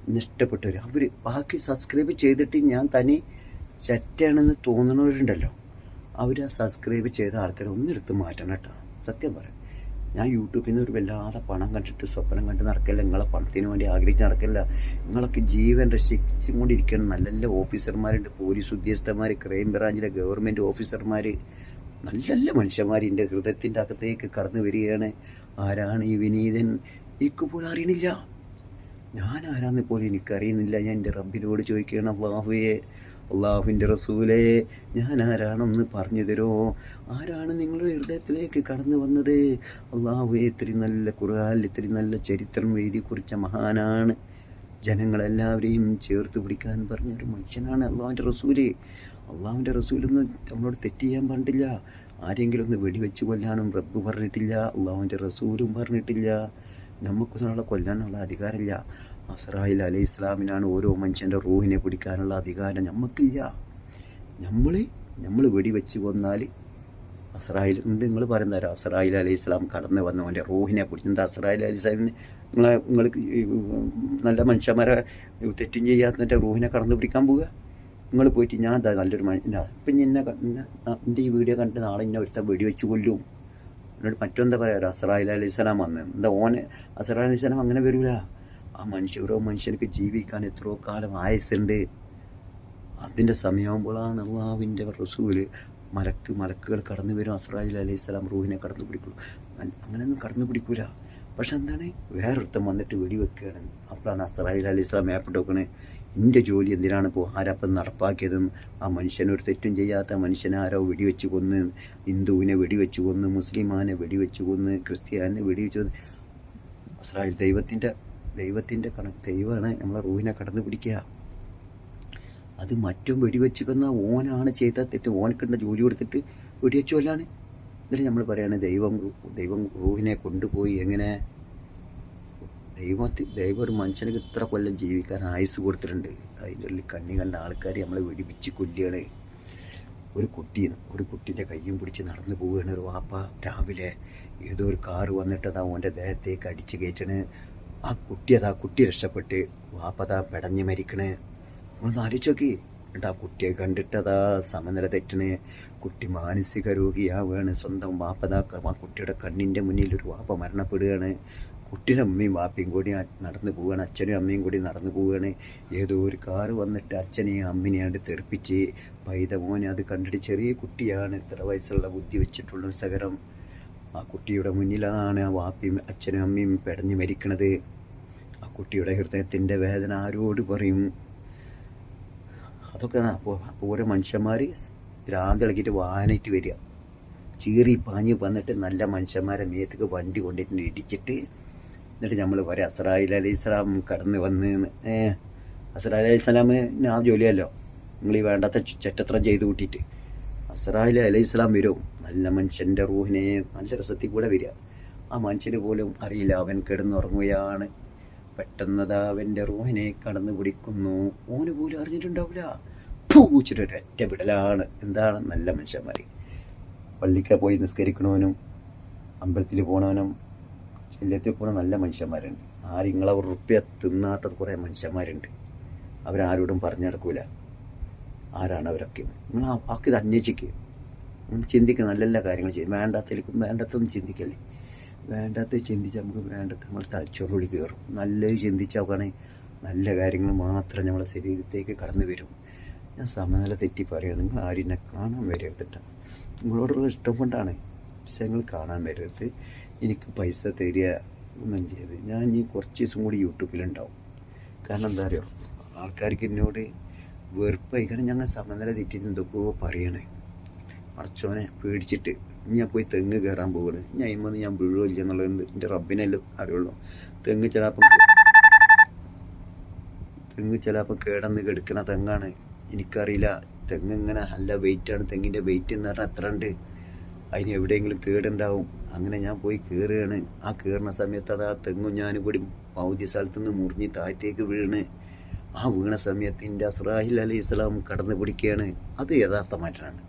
എന്നെ ഇഷ്ടപ്പെട്ടവർ അവർ ബാക്കി സബ്സ്ക്രൈബ് ചെയ്തിട്ട് ഞാൻ തനി സെറ്റാണെന്ന് തോന്നണവരുണ്ടല്ലോ. അവർ ആ സബ്സ്ക്രൈബ് ചെയ്ത ആൾക്കാരെ ഒന്നെടുത്ത് മാറ്റണം കേട്ടോ സത്യം പറയാം. ഞാൻ യൂട്യൂബിൽ നിന്ന് ഒരു വല്ലാതെ പണം കണ്ടിട്ട് സ്വപ്നം കണ്ട് നടക്കില്ല നിങ്ങളെ പണത്തിന് വേണ്ടി ആഗ്രഹിച്ച് നടക്കില്ല. നിങ്ങളൊക്കെ ജീവൻ രക്ഷിച്ചുകൊണ്ടിരിക്കണം. നല്ല നല്ല ഓഫീസർമാരുണ്ട് പോലീസ് ഉദ്യോഗസ്ഥന്മാർ ക്രൈം ബ്രാഞ്ചിലെ ഗവൺമെന്റ് ഓഫീസർമാർ നല്ല നല്ല മനുഷ്യന്മാർ ഹൃദയത്തിന്റെ അകത്തേക്ക് കടന്നു വരികയാണ്. ആരാണ് ഈ വിനീതൻ? എനിക്ക് പോലും അറിയണില്ല. ഞാൻ ആരാന്ന് പോലും എനിക്കറിയുന്നില്ല. ഞാൻ എന്റെ റബ്ബിനോട് ചോദിക്കുകയാണ് അള്ളാഹുവേ അള്ളാഹുവിന്റെ റസൂലെ ഞാൻ ആരാണെന്ന് പറഞ്ഞു തരുമോ ആരാണ് നിങ്ങളുടെ ഹൃദയത്തിലേക്ക് കടന്നു വന്നത്? അള്ളാഹു ഇത്തിരി നല്ല ഖുർആാനിൽ ഇത്തിരി നല്ല ചരിത്രം എഴുതി കുറിച്ച മഹാനാണ്. ജനങ്ങളെല്ലാവരെയും ചേർത്ത് പിടിക്കാൻ പറഞ്ഞൊരു മനുഷ്യനാണ് അള്ളാഹുവിന്റെ റസൂൽ. അള്ളാഹുവിന്റെ റസൂലൊന്നും നമ്മളോട് തെറ്റ് ചെയ്യാൻ പാടില്ല ആരെങ്കിലും ഒന്ന് വെടിവെച്ച് കൊല്ലാനും റബ്ബ് പറഞ്ഞിട്ടില്ല അള്ളാഹുവിന്റെ റസൂലും പറഞ്ഞിട്ടില്ല. നമുക്ക് ഒരാളെ കൊല്ലാനുള്ള അധികാരമില്ല. അസറായിൽ അലി ഇസ്ലാമിനാണ് ഓരോ മനുഷ്യന്റെ റൂഹിനെ പിടിക്കാനുള്ള അധികാരം നമുക്കില്ല നമ്മൾ നമ്മൾ വെടിവെച്ച് കൊന്നാൽ അസറായിൽ ഉണ്ട് നിങ്ങൾ പറയുന്ന അസറായിൽ അലി ഇസ്ലാം കടന്ന് വന്നവന്റെ റൂഹിനെ പിടിച്ച്. എന്താ അസറായിൽ അലി ഇസ്ലാമിന് നിങ്ങളെ നിങ്ങൾ നല്ല മനുഷ്യന്മാരെ തെറ്റും ചെയ്യാത്തതിന്റെ റൂഹിനെ കടന്നു പിടിക്കാൻ പോവുക? നിങ്ങൾ പോയിട്ട് ഞാൻ എന്താ നല്ലൊരു മനുഷ്യൻ ഇപ്പം എന്നെ എന്റെ ഈ വീഡിയോ കണ്ട് നാളെ ഇന്നെ ഒരുത്ത വെടിവെച്ച് കൊല്ലും. എന്നോട് മറ്റെന്താ പറയുക അസറായിൽ അലി ഇസ്ലാം വന്ന്. എന്താ ഓന് അസറായി അലി ഇസ്ലാം അങ്ങനെ വരൂല. ആ മനുഷ്യ ഓരോ മനുഷ്യർക്ക് ജീവിക്കാൻ എത്രയോ കാലം ആയസുണ്ട് അതിന്റെ സമയമാകുമ്പോഴാണ് അള്ളാവിന്റെ റസൂൽ മലക്ക് മലക്കുകൾ കടന്നു വരും. അസ്രാജിൽ അലൈഹി സ്വലാം റൂഹിനെ കടന്നു പിടിക്കുള്ളൂ. അങ്ങനെയൊന്നും കടന്നു പിടിക്കൂല. പക്ഷെ എന്താണ്? വേറൊരുത്തം വന്നിട്ട് വെടിവെക്കുകയാണ്. അപ്പോഴാണ് അസ്രാജിൽ അലൈഹി സ്വലാം മേപ്പിട്ട് വെക്കണേ എന്റെ ജോലി എന്തിനാണ് ഇപ്പോൾ ആരപ്പം നടപ്പാക്കിയതും? ആ മനുഷ്യനൊരു തെറ്റും ചെയ്യാത്ത മനുഷ്യനെ ആരോ വെടിവെച്ച് കൊന്ന് ഹിന്ദുവിനെ വെടിവെച്ച് കൊന്ന് മുസ്ലിമാനെ വെടിവെച്ച് കൊന്ന് ക്രിസ്ത്യാനെ വെടിവെച്ച് കൊന്ന്. അസ്രായിൽ ദൈവത്തിന്റെ ദൈവത്തിന്റെ കണക്ക് ദൈവമാണ് നമ്മളെ റൂഹിനെ കടന്നു പിടിക്കുക. അത് മറ്റും വെടിവെച്ച് കൊന്ന ഓനാണ് ചെയ്ത തെറ്റ്. ഓനക്കിണ്ട ജോലി കൊടുത്തിട്ട് വെടിവെച്ചു കൊല്ലാണ്. എന്നിട്ട് നമ്മൾ പറയുകയാണ് ദൈവം ദൈവം റൂഹിനെ കൊണ്ടുപോയി എങ്ങനെ? ദൈവത്തിൽ ദൈവം ഒരു മനുഷ്യനക്ക് ഇത്ര കൊല്ലം ജീവിക്കാൻ ആയുസ് കൊടുത്തിട്ടുണ്ട്. അതിന്റെ ഉള്ളിൽ കണ്ണി കണ്ട ആൾക്കാർ നമ്മളെ വെടിപിച്ച് കൊല്ലുകയാണ്. ഒരു കുട്ടി ഒരു കുട്ടീന്റെ കയ്യും പിടിച്ച് നടന്നു പോവുകയാണ് ഒരു വാപ്പ. രാവിലെ ഏതോ ഒരു കാറ് വന്നിട്ട് അതാ ഓന്റെ ദേഹത്തേക്ക് അടിച്ച് കയറ്റണ്. ആ കുട്ടി അതാ കുട്ടി രക്ഷപ്പെട്ട് വാപ്പതാ പെടഞ്ഞ് മരിക്കണേ. നമ്മളൊന്ന് ആലോചിച്ച് നോക്കി. എന്നിട്ട് ആ കുട്ടിയെ കണ്ടിട്ട് അതാ സമനില തെറ്റണ്. കുട്ടി മാനസിക രോഗിയാവുകയാണ്. സ്വന്തം വാപ്പതാ ആ കുട്ടിയുടെ കണ്ണിന്റെ മുന്നിൽ ഒരു വാപ്പ മരണപ്പെടുകയാണ്. കുട്ടിയുടെ അമ്മയും വാപ്പയും കൂടി നടന്നു പോവുകയാണ്. അച്ഛനും അമ്മയും കൂടി നടന്നു പോവുകയാണ്. ഏതോ ഒരു കാറ് വന്നിട്ട് അച്ഛനെയും അമ്മനെയാണ് തെറിപ്പിച്ച് പൈത മോനെ അത് കണ്ടിട്ട് ചെറിയ കുട്ടിയാണ്. ഇത്ര വയസ്സുള്ള ബുദ്ധി വെച്ചിട്ടുള്ള സകരം ആ കുട്ടിയുടെ മുന്നിലാണ് ആ വാപ്പിയും അച്ഛനും അമ്മയും പെടഞ്ഞ് മരിക്കണത്. ആ കുട്ടിയുടെ ഹൃദയത്തിന്റെ വേദന ആരോട് പറയും? അതൊക്കെ അപ്പോൾ ഓരോ മനുഷ്യന്മാർ ഭ്രാന്തിളക്കിയിട്ട് വാഹനമായിട്ട് വരിക. ചീറി പാഞ്ഞ് വന്നിട്ട് നല്ല മനുഷ്യന്മാരെ മേത്തേക്ക് വണ്ടി കൊണ്ടിട്ട് ഇടിച്ചിട്ട് എന്നിട്ട് നമ്മൾ പറയാം അസ്രായിൽ അലൈഹി സ്വലാം കടന്ന് വന്ന് ഏഹ് അസ്രായി അലൈഹി സ്വലാമിന് ആ ജോലിയല്ലോ. നിങ്ങൾ ഈ വേണ്ടാത്ത ചെറ്റത്രം ചെയ്ത് കൂട്ടിയിട്ട്. അസ്രായിൽ അലൈഹി ഇസ്ലാം വരും. നല്ല മനുഷ്യന്റെ റൂഹിനെ നല്ല രസത്തിൽ കൂടെ വരിക. ആ മനുഷ്യന് പോലും അറിയില്ല അവൻ കിടന്നുറങ്ങുകയാണ്. പെട്ടെന്നതാ അവന്റെ റൂഹിനെ കടന്നു പിടിക്കുന്നു. ഓന് പോലും അറിഞ്ഞിട്ടുണ്ടാവില്ല. പൂച്ചിട്ട് ഒരൊറ്റ വിടലാണ്. എന്താണ് നല്ല മനുഷ്യന്മാർ പള്ളിക്ക പോയി നിസ്കരിക്കണവനും അമ്പലത്തിൽ പോണവനും എല്ലാത്തിൽ പോണ നല്ല മനുഷ്യന്മാരുണ്ട്. ആരും നിങ്ങളെ ഉറുപ്പ്യ തിന്നാത്ത കുറേ മനുഷ്യന്മാരുണ്ട്. അവരാരോടും പറഞ്ഞു നടക്കൂല. ആരാണ് അവരൊക്കെ? നിങ്ങൾ ആ വാക്ക് ഇത് അന്വേഷിക്കുക ചിന്തിക്കുക നല്ല നല്ല കാര്യങ്ങൾ ചെയ്യും. വേണ്ടാത്തതിലേക്കും വേണ്ടാത്തൊന്നും ചിന്തിക്കല്ലേ? വേണ്ടാത്ത ചിന്തിച്ച് നമുക്ക് വേണ്ടത് നമ്മൾ തലച്ചോറുള്ളിൽ കയറും. നല്ലത് ചിന്തിച്ചാൽ നല്ല കാര്യങ്ങൾ മാത്രം നമ്മളെ ശരീരത്തേക്ക് കടന്നു വരും. ഞാൻ സമനില തെറ്റി പറയുക നിങ്ങൾ ആരും എന്നെ കാണാൻ വരരുതിട്ട. നിങ്ങളോടുള്ള ഇഷ്ടം കൊണ്ടാണ്. പക്ഷെ നിങ്ങൾ കാണാൻ വരരുത്. എനിക്ക് പൈസ തരിക ഒന്നും ചെയ്ത് ഞാൻ ഇനി കുറച്ച് ദിവസം കൂടി യൂട്യൂബിലുണ്ടാവും. കാരണം എന്താ അറിയോ? ആൾക്കാർക്ക് എന്നോട് വെറുപ്പായി. കാരണം ഞങ്ങൾ സമനില തെറ്റിട്ട് എന്തൊക്കെയോ പറയണേ. മറച്ചോനെ പേടിച്ചിട്ട്. ഞാൻ പോയി തെങ്ങ് കയറാൻ പോകണ് ഞാൻ ഇമ്മന്ന് ഞാൻ വീഴുമില്ല എന്നുള്ളത് എന്റെ റബ്ബിനല്ലോ അറിയുള്ളൂ. തെങ്ങ് ചിലപ്പം തെങ്ങ് ചിലപ്പം കേടന്ന് കെടുക്കണ തെങ്ങാണ്. എനിക്കറിയില്ല തെങ്ങ് ഇങ്ങനെ നല്ല വെയിറ്റാണ് തെങ്ങിന്റെ വെയിറ്റ് എന്ന് പറഞ്ഞാൽ എത്ര ഉണ്ട്? അതിന് എവിടെയെങ്കിലും കേടുണ്ടാവും. അങ്ങനെ ഞാൻ പോയി കയറുകയാണ് ആ കയറുന്ന സമയത്ത് അത് ആ തെങ്ങും ഞാനും കൂടി പൗതി സ്ഥലത്തുനിന്ന് മുറിഞ്ഞ് താഴത്തേക്ക് വീണ്. ആ വീണ സമയത്ത് ഇന്റെ അസ്രാഹിൽ അലി ഇസ്ലാം കടന്നു പിടിക്കുകയാണ്. അത് യഥാർത്ഥമായിട്ടാണ്.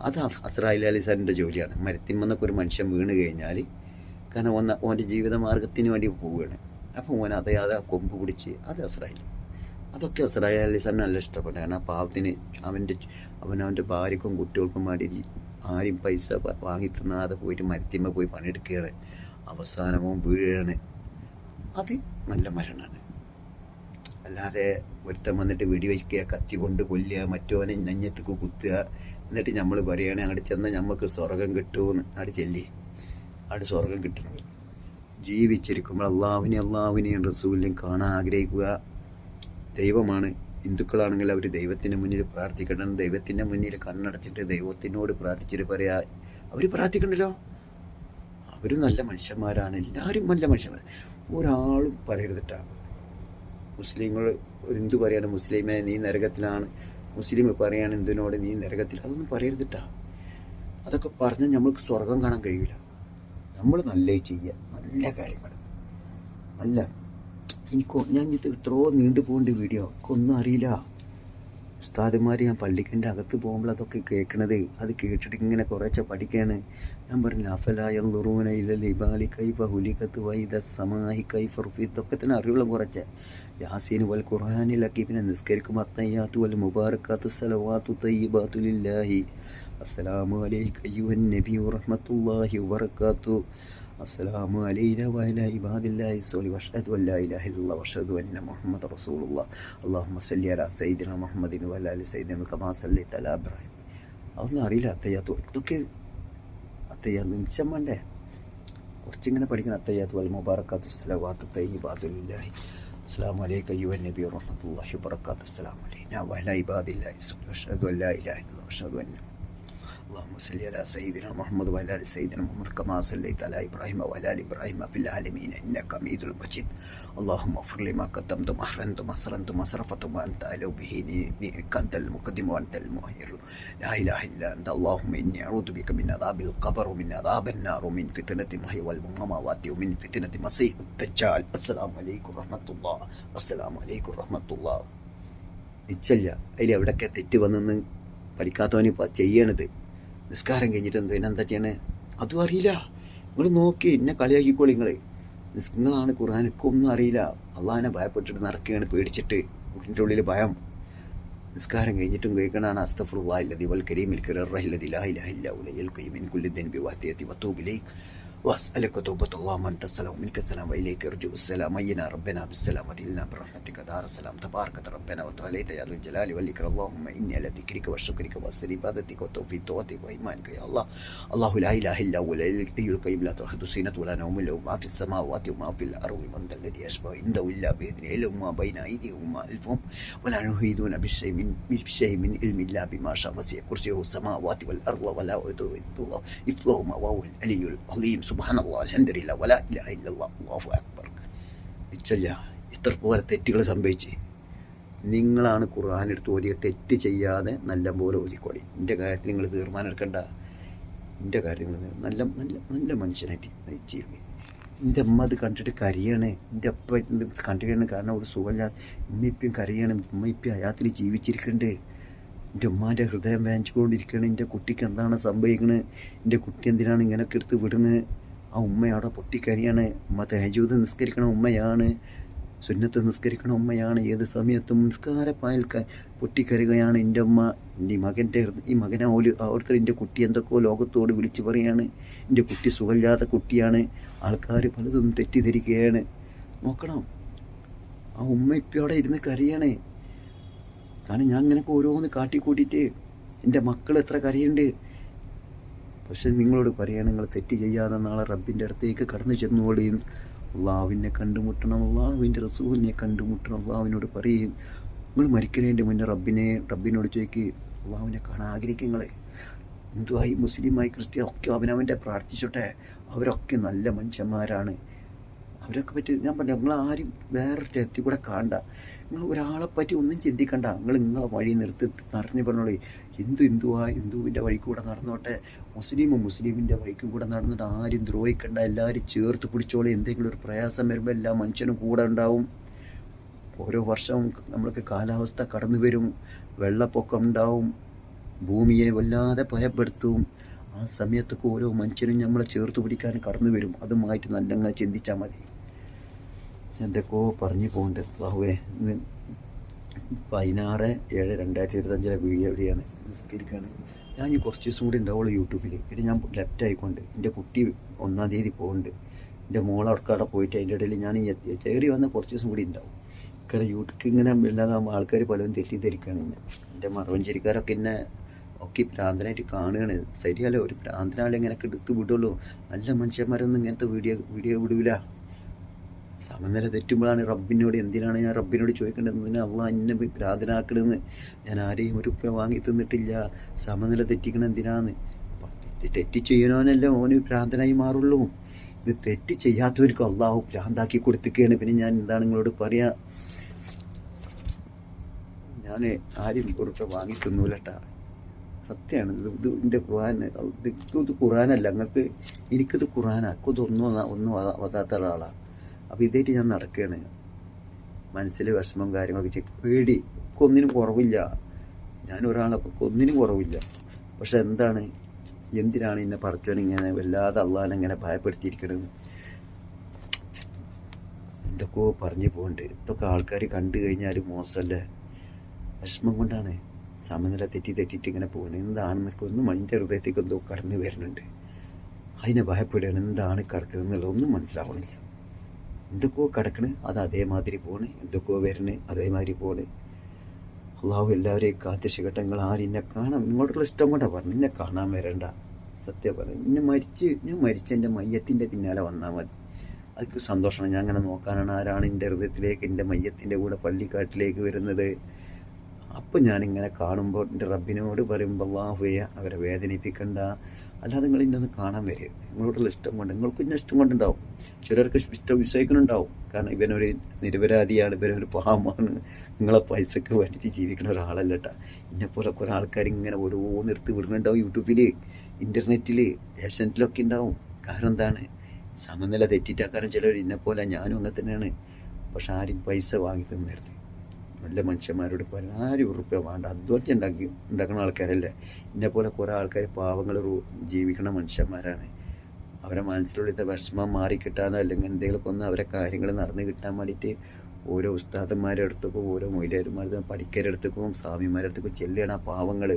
അത് അസ്രാഹിൽ അലി സാറിന്റെ ജോലിയാണ്. മരത്തിമെന്നൊക്കെ ഒരു മനുഷ്യൻ വീണ് കഴിഞ്ഞാൽ കാരണം ഒന്ന് ഓന്റെ ജീവിതമാർഗത്തിന് വേണ്ടി പോവുകയാണ്. അപ്പോൾ ഓൻ അതേ അത് കൊമ്പ് പിടിച്ച് അത് അസ്രാഹിൽ. അതൊക്കെ അസ്രാഹിൽ അലി സാറിന് നല്ല ഇഷ്ടപ്പെട്ടാണ് ആ പാവത്തിന് അവന്റെ അവനവന്റെ ഭാര്യക്കും കുട്ടികൾക്കും വേണ്ടി ആരും പൈസ വാങ്ങി തിന്നാതെ പോയിട്ട് മരത്തിമ്മ പോയി പണിയെടുക്കുകയാണ്. അവസാനവും വീഴുകയാണ്. അത് നല്ല മരണമാണ്. അല്ലാതെ ഒരുത്തൻ വന്നിട്ട് വെടിവെക്കുക കത്തി കൊണ്ട് കൊല്ലുക മറ്റോനെ നെഞ്ഞത്തേക്ക് കുത്തുക എന്നിട്ട് നമ്മൾ പറയുകയാണെ അങ്ങോട്ട് ചെന്നാൽ നമുക്ക് സ്വർഗം കിട്ടുമെന്ന് അവിടെ ചെല്ലി. അവിടെ സ്വർഗം കിട്ടണത് ജീവിച്ചിരിക്കുമ്പോൾ അള്ളാവിനെ അള്ളാവിനെയും റസൂലിനെയും കാണാൻ ആഗ്രഹിക്കുക. ദൈവമാണ്. ഹിന്ദുക്കളാണെങ്കിൽ അവർ ദൈവത്തിന്റെ മുന്നിൽ പ്രാർത്ഥിക്കണം. ദൈവത്തിന്റെ മുന്നിൽ കണ്ണടച്ചിട്ട് ദൈവത്തിനോട് പ്രാർത്ഥിച്ചിട്ട് പറയാ അവർ പ്രാർത്ഥിക്കണ്ടല്ലോ? അവരും നല്ല മനുഷ്യന്മാരാണ്. എല്ലാവരും നല്ല മനുഷ്യന്മാർ ഒരാളും പറയരുതിട്ടാ മുസ്ലിങ്ങൾ ഹിന്ദു പറയാണ്? മുസ്ലിമേ നീ നരകത്തിലാണ്. മുസ്ലിം പറയാണ് ഹിന്ദുവിനോട് നീ നരകത്തിൽ? അതൊന്നും പറയരുതിട്ടാ. അതൊക്കെ പറഞ്ഞാൽ നമ്മൾക്ക് സ്വർഗം കാണാൻ കഴിയില്ല നമ്മൾ നല്ല ചെയ്യുക നല്ല കാര്യങ്ങൾ നല്ല. എനിക്ക് ഞാൻ ഇത് എത്രയോ നീണ്ടു പോകേണ്ട വീഡിയോ. ഒക്കെ ഒന്നും അറിയില്ല. ഉസ്താദുമാർ ഞാൻ പള്ളിക്കന്റെ അകത്ത് പോകുമ്പോൾ അതൊക്കെ കേൾക്കണത്. അത് കേട്ടിട്ട് ഇങ്ങനെ കുറേച്ച പഠിക്കുകയാണ് ഞാൻ പറഞ്ഞു അഫലായ ലുറൂന ഇല്ല ഇബാലി കൈഫ ഹുലിഖത്ത് വൈദ സമാഹി കൈഫ ഇതൊക്കെ തന്നെ അറിവുള്ള കുറച്ച്. യാസീൻ വൽ ഖുർആാനിലൊക്കെ പിന്നെ നിസ്കരിക്കും അത്തയ്യാത്തു വൽ മുബാറക്കാത്തു സലവാത്തു തയ്യബാത്തു ലില്ലാഹി. അസ്സലാമു അലൈക അയ്യുഹൻ നബി വറഹ്മത്തുള്ളാഹി വബറകാത്തു. അസ്സലാമു അലൈന വഅല ഇബാദില്ലാഹി സ്വലി വഷ്ഹദു അൻ ലാ ഇലാഹ ഇല്ലല്ലാഹ് വഷ്ഹദു അന്ന മുഹമ്മദ റസൂലുള്ളാഹ് അല്ലാഹുമ്മ സല്ലി അലാ സയ്യിദിന മുഹമ്മദിൻ വഅല ആലി സയ്യിദിന കമാ സല്ലൈത അലാ ഇബ്രാഹിം. അതൊന്നും അറിയില്ല അത്തയ്യാത്തു. ഇതൊക്കെ അത്തയ്യാത്ത് നിമിഷം വേണ്ടേ കുറച്ചിങ്ങനെ പഠിക്കണം. അത്തയ്യാത്ത് വൽ മുബാറക്കാത്തു സലവാത്തു തയ്യിബാത്തു ലില്ലാഹി. അസ്സലാമു അലൈക അയ്യുഹൻ നബി വറഹ്മത്തുള്ളാഹി വബറകാത്തു. അസ്സലാമു അലൈന വഅല ഇബാദില്ലാഹി സ്വലി വഷ്ഹദു അൻ ലാ ഇലാഹ ഇല്ലല്ലാഹ് വഷ്ഹദു അന്ന اللهم صل على سيدنا محمد وعلى ال سيدنا محمد كما صليت على ابراهيم وعلى ال ابراهيم في العالمين انك حميد مجيد اللهم اغفر لي ما قدمت ما احرنت ما اسررت ما صرفت ما انت اعلم به انك انت المقدم وانت المؤخر لا اله الا انت اللهم اني اعوذ بك من عذاب القبر ومن عذاب النار ومن فتنه المحيا والممات ومن فتنه مسيح الدجال السلام عليكم ورحمه الله السلام عليكم ورحمه الله നിശ്ചല്ല അതിൽ എവിടെയൊക്കെ തെറ്റ് വന്നെന്ന് പഠിക്കാത്തവന് ഇപ്പം ചെയ്യണത് നിസ്കാരം കഴിഞ്ഞിട്ട് എന്തോ എന്നെന്താ ചെയ്യണേ? അതും അറിയില്ല. നിങ്ങൾ നോക്കി എന്നെ കളിയാക്കിക്കോളി നിങ്ങൾ നിങ്ങളാണ് ഖുർആാനൊക്കെ ഒന്നും അറിയില്ല. അള്ളാഹിനെ ഭയപ്പെട്ടിട്ട് നടക്കുകയാണ് പേടിച്ചിട്ട് കുട്ടിന്റെ ഉള്ളിൽ ഭയം. നിസ്കാരം കഴിഞ്ഞിട്ടും കേൾക്കണാണ് അസ്തഫുറുല്ലാഹില്ലതി വൽ കരീമിൽ കിററഹില്ലതി ലാ ഇലാഹ ഇല്ല ഉലയൽ കയ്യുമിൻ കുല്ലി ദൻബി വത്തൂബിലേക്ക് وأسألك توبة الله من السلام ومنك السلام وإليك أرجو السلام أينا ربنا؟ بالسلام ودلنا برحمتك. دار السلام. تبارك ربنا وتعاليت يا ذا الجلال والإكرام. اللهم إني على ذكرك وشكرك وحسن عبادتك وتوفيق طاعتك وإيمانك يا الله. الله لا إله إلا هو الحي القيوم. لا تأخذه سنة ولا نوم له ما في السماوات وما في الأرض من ذا الذي يشفع عنده إلا بإذنه. علم ما بين أيديهم وما خلفهم ولا يحيطون بشيء من بشيء من علم إلا بما شاء. وسع كرسيه السماوات والأرض ولا يؤوده يفلهما وهو العلي العظيم. സുബാന അള്ളാഹ് അലഹദില്ല വല ഇല്ല ഇല്ല അക്ബർ. ഇച്ചല്ല ഇത്ര പോലെ തെറ്റുകൾ സംഭവിച്ച് നിങ്ങളാണ് ഖുർആൻ എടുത്ത് ഓതിയ തെറ്റ് ചെയ്യാതെ നല്ല പോലെ ഓതിക്കോളി. എന്റെ കാര്യത്തിൽ നിങ്ങൾ തീർമാനം എന്റെ കാര്യങ്ങൾ നല്ല നല്ല നല്ല മനുഷ്യനായിട്ട് ജീവിക്കും എന്റെ അമ്മ അത് കണ്ടിട്ട് കരിയണേ. എന്റെ അപ്പ കണ്ടിട്ടാണ് കണ്ടിരിക്കണം കാരണം ഒരു സുഖമില്ല ഉമ്മയിപ്പം കരയണം. ഉമ്മയിപ്പം അയാത്തിൽ ജീവിച്ചിരിക്കണ്ട്. എന്റെ ഉമ്മാന്റെ ഹൃദയം വേഞ്ചുകൊണ്ടിരിക്കണം എന്റെ കുട്ടിക്ക് എന്താണ് സംഭവിക്കണേ? എന്റെ കുട്ടി എന്തിനാണ് ഇങ്ങനെയൊക്കെ എടുത്ത് വിടുന്നത് ആ ഉമ്മ അവിടെ പൊട്ടിക്കരിയാണ്. ഉമ്മ തേജൂത് നിസ്കരിക്കണ ഉമ്മയാണ്. സുന്നത്ത് നിസ്കരിക്കണ ഉമ്മയാണ്. ഏത് സമയത്തും നിസ്കാരപ്പായൽ ക പൊട്ടിക്കരുകയാണ് എന്റെ ഉമ്മ. എന്റെ മകന്റെ ഈ മകനെ ഓൽ ഓരോരുത്തർ എന്റെ കുട്ടി എന്തൊക്കെയോ ലോകത്തോട് വിളിച്ചു പറയാണ്. എന്റെ കുട്ടി സുഖമില്ലാത്ത കുട്ടിയാണ്. ആൾക്കാർ പലതും തെറ്റിദ്ധരിക്കുകയാണ്. നോക്കണം. ആ ഉമ്മ ഇപ്പം അവിടെ ഇരുന്ന് കരയാണ്. കാരണം ഞാൻ ഇങ്ങനെയൊക്കെ ഓരോന്ന് കാട്ടിക്കൂട്ടിയിട്ട് എന്റെ മക്കൾ എത്ര കരയുണ്ട്. പക്ഷെ നിങ്ങളോട് പറയുക നിങ്ങൾ തെറ്റ് ചെയ്യാതെ നാളെ റബ്ബിന്റെ അടുത്തേക്ക് കടന്നു ചെന്നോളിയും അള്ളാവിനെ കണ്ടുമുട്ടണം അള്ളാഹുവിന്റെ റസൂലിനെ കണ്ടുമുട്ടണം അള്ളാഹുവിനോട് പറയും നിങ്ങൾ മരിക്കുന്നതിന്റെ മുന്നേ റബ്ബിനെ റബ്ബിനോട് ചോദിക്ക് അള്ളാഹുവിനെ കാണാൻ ആഗ്രഹിക്കുങ്ങളെ ഹിന്ദുവായി മുസ്ലിമായി ക്രിസ്ത്യൻ ഒക്കെ അവനവന്റെ പ്രാർത്ഥിച്ചോട്ടെ. അവരൊക്കെ നല്ല മനുഷ്യന്മാരാണ്. അവരൊക്കെ പറ്റി ഞാൻ പറഞ്ഞു നിങ്ങൾ ആരും വേറൊരു ചേർത്തി കൂടെ കാണണ്ട. നിങ്ങൾ ഒരാളെ പറ്റി ഒന്നും ചിന്തിക്കണ്ട. നിങ്ങൾ നിങ്ങളെ വഴി നിർത്തി നിറഞ്ഞു പറഞ്ഞോളി. ഹിന്ദു ഹിന്ദുവാ ഹിന്ദുവിന്റെ വഴി കൂടെ നടന്നോട്ടെ? മുസ്ലിമും മുസ്ലിമിന്റെ വഴിക്കും കൂടെ നടന്നിട്ട് ആരും ദ്രോഹിക്കണ്ട. എല്ലാവരും ചേർത്ത് പിടിച്ചോളി. എന്തെങ്കിലും ഒരു പ്രയാസം വരുമ്പോൾ എല്ലാ മനുഷ്യനും കൂടെ ഉണ്ടാവും. ഓരോ വർഷവും നമ്മൾക്ക് കാലാവസ്ഥ കടന്നു വരും. വെള്ളപ്പൊക്കം ഉണ്ടാവും. ഭൂമിയെ വല്ലാതെ ഭയപ്പെടുത്തും. ആ സമയത്തൊക്കെ ഓരോ മനുഷ്യനും നമ്മളെ ചേർത്ത് പിടിക്കാൻ കടന്നു വരും. അതുമായിട്ട് നല്ലങ്ങനെ ചിന്തിച്ചാൽ മതി. എന്തൊക്കെയോ പറഞ്ഞു പോകുന്നുണ്ട് ബാഹുവേ ഇന്ന് പതിനാറ് ഏഴ് രണ്ടായിരത്തി ഇരുപത്തഞ്ചിലെ വീഡിയോ എവിടെയാണ്? നിസ്കരിക്കുകയാണ് ഞാൻ ഈ കുറച്ച് ദിവസം കൂടി ഉണ്ടാവുള്ളൂ യൂട്യൂബിൽ പിന്നെ ഞാൻ ലെഫ്റ്റ് ആയിക്കൊണ്ട് എന്റെ കുട്ടി ഒന്നാം തീയതി പോകുന്നുണ്ട് എന്റെ മോൾ അടക്കാടെ പോയിട്ട് അതിന്റെ ഇടയിൽ ഞാൻ കയറി വന്ന കുറച്ച് ദിവസം കൂടി ഉണ്ടാവും. കാരണം യൂട്യൂബ് ഇങ്ങനെ ഇല്ലാതെ ആൾക്കാർ പലതും തെറ്റിദ്ധരിക്കുകയാണ് എന്നെ എന്റെ മറവഞ്ചേരിക്കാരൊക്കെ എന്നെ ഒക്കെ ഭ്രാന്തനായിട്ട് കാണുകയാണ്. ശരിയല്ല ഒരു ഭ്രാന്തനാളെ ഇങ്ങനെയൊക്കെ എടുത്ത് വിടുള്ളൂ. നല്ല മനുഷ്യന്മാരൊന്നും ഇങ്ങനത്തെ വീഡിയോ വീഡിയോ വിടൂല. സമനില തെറ്റുമ്പോഴാണ് റബ്ബിനോട് എന്തിനാണ് ഞാൻ റബ്ബിനോട് ചോദിക്കേണ്ടത്? എന്തിനാ എന്നെ പ്രാർത്ഥനാക്കണമെന്ന് ഞാൻ ആരെയും ഒരു ഉപ്പ വാങ്ങി തിന്നിട്ടില്ല. സമനില തെറ്റിക്കണം എന്തിനാന്ന്? തെറ്റ് ചെയ്യണവനല്ല ഓന് ഭ്രാന്തനായി മാറുള്ളൂ. ഇത് തെറ്റ് ചെയ്യാത്തവർക്ക് അള്ളാഹു ഭ്രാന്താക്കി കൊടുത്തിക്കുകയാണ് പിന്നെ ഞാൻ എന്താണ് നിങ്ങളോട് പറയാ? ഞാൻ ആരും കൊടുക്കാൻ വാങ്ങി തിന്നൂലട്ടാ. സത്യമാണ് ഇത് ഇത് എന്റെ ഖുറാൻ ഇത് ഖുറാനല്ല നിങ്ങൾക്ക് എനിക്കിത് ഖുറാനാക്കും ഇതൊന്നും ഒന്നും വതാത്ത ഒരാളാണ് അപ്പോൾ ഇതായിട്ട് ഞാൻ നടക്കുകയാണ് മനസ്സിൽ വിഷമം കാര്യങ്ങളൊക്കെ ചെക്ക് പേടി. ഒന്നിനും കുറവില്ല. ഞാൻ ഒരാളെ ഒന്നിനും കുറവില്ല. പക്ഷെ എന്താണ്? എന്തിനാണ് എന്നെ പടച്ചോൻ ഇങ്ങനെ വല്ലാതെ അള്ളാൻ ഇങ്ങനെ ഭയപ്പെടുത്തിയിരിക്കണത്? എന്തൊക്കെയോ പറഞ്ഞു പോകുന്നുണ്ട് ഇതൊക്കെ ആൾക്കാർ കണ്ടു കഴിഞ്ഞാൽ മോശമല്ലേ വിഷമം കൊണ്ടാണ് സമനില തെറ്റി തെറ്റിയിട്ട് ഇങ്ങനെ പോകുന്നത് എന്താണെന്നൊക്കെ ഒന്നും മഞ്ഞ ഹൃദയത്തേക്ക് എന്തോ കടന്നു വരുന്നുണ്ട്. അതിനെ ഭയപ്പെടുകയാണ്. എന്താണ് കിടക്കുന്നത് എന്നുള്ളത് മനസ്സിലാവണില്ല. എന്തൊക്കെയോ കിടക്കണ് അത് അതേമാതിരി പോണ് എന്തൊക്കെയോ വരണ് അതേമാതിരി പോണ്. അള്ളാഹു എല്ലാവരെയും കാത്തിരക്ഷകട്ടങ്ങൾ ആരും എന്നെ കാണാം നിങ്ങളോടുള്ള ഇഷ്ടം കൊണ്ടാണ് പറഞ്ഞു എന്നെ കാണാൻ വരണ്ട. സത്യം പറഞ്ഞു എന്നെ മരിച്ച് ഞാൻ മരിച്ച എന്റെ മയ്യത്തിന്റെ പിന്നാലെ വന്നാൽ മതി. അതൊക്കെ സന്തോഷമാണ്. ഞാൻ അങ്ങനെ നോക്കാനാണ് ആരാണ് എന്റെ ഹൃദയത്തിലേക്ക് എന്റെ മയ്യത്തിന്റെ കൂടെ പള്ളിക്കാട്ടിലേക്ക് വരുന്നത്. അപ്പം ഞാനിങ്ങനെ കാണുമ്പോൾ എന്റെ റബ്ബിനോട് പറയുമ്പോൾ അള്ളാഹുയ അവരെ വേദനിപ്പിക്കണ്ട. അല്ലാതെ നിങ്ങൾ ഇന്നൊന്ന് കാണാൻ വരെ. നിങ്ങളോടുള്ള ഇഷ്ടം കൊണ്ട് നിങ്ങൾക്ക് ഇന്ന ഇഷ്ടം കൊണ്ടുണ്ടാവും. ചിലർക്ക് ഇഷ്ടം വിശ്വസിക്കുന്നുണ്ടാവും കാരണം ഇവനൊരു നിരപരാധിയാണ് ഇവനൊരു പാവമാണ്. നിങ്ങളെ പൈസക്ക് വേണ്ടിയിട്ട് ജീവിക്കുന്ന ഒരാളല്ല കേട്ടാ ഇന്നെപ്പോലെ കുറേ ആൾക്കാർ ഇങ്ങനെ ഓരോ നിർത്തി വിടുന്നുണ്ടാവും യൂട്യൂബിൽ ഇന്റർനെറ്റിൽ ഏഷ്യനെറ്റിലൊക്കെ ഉണ്ടാവും. കാരണം എന്താണ്? സമനില തെറ്റിയിട്ടാ കാരണം ചിലർ ഇന്നെപ്പോലെ ഞാനും അങ്ങനെ തന്നെയാണ്. പക്ഷെ ആരും പൈസ വാങ്ങി തന്നരുത് നല്ല മനുഷ്യന്മാരോട് പറയാൻ ആരും വേണ്ട. അധ്വാനിച്ച് ഉണ്ടാക്കി ഉണ്ടാക്കുന്ന ആൾക്കാരല്ലേ? പോലെ കുറേ ആൾക്കാർ പാവങ്ങൾ ജീവിക്കുന്ന മനുഷ്യന്മാരാണ്. അവരെ മനസ്സിലുള്ളിലത്തെ വിഷമം മാറിക്കിട്ടാനോ അല്ലെങ്കിൽ എന്തെങ്കിലുമൊക്കെ ഒന്ന് അവരെ കാര്യങ്ങൾ നടന്നു കിട്ടാൻ വേണ്ടിയിട്ട് ഓരോ ഉസ്താദന്മാരുടെ അടുത്തേക്കും ഓരോ മൊയിലേരുമാരുടെ പഠിക്കരുടെ അടുത്തേക്കും സ്വാമിമാരുടെ അടുത്തേക്കും ചെല്ലുകയാണ് ആ പാവങ്ങൾ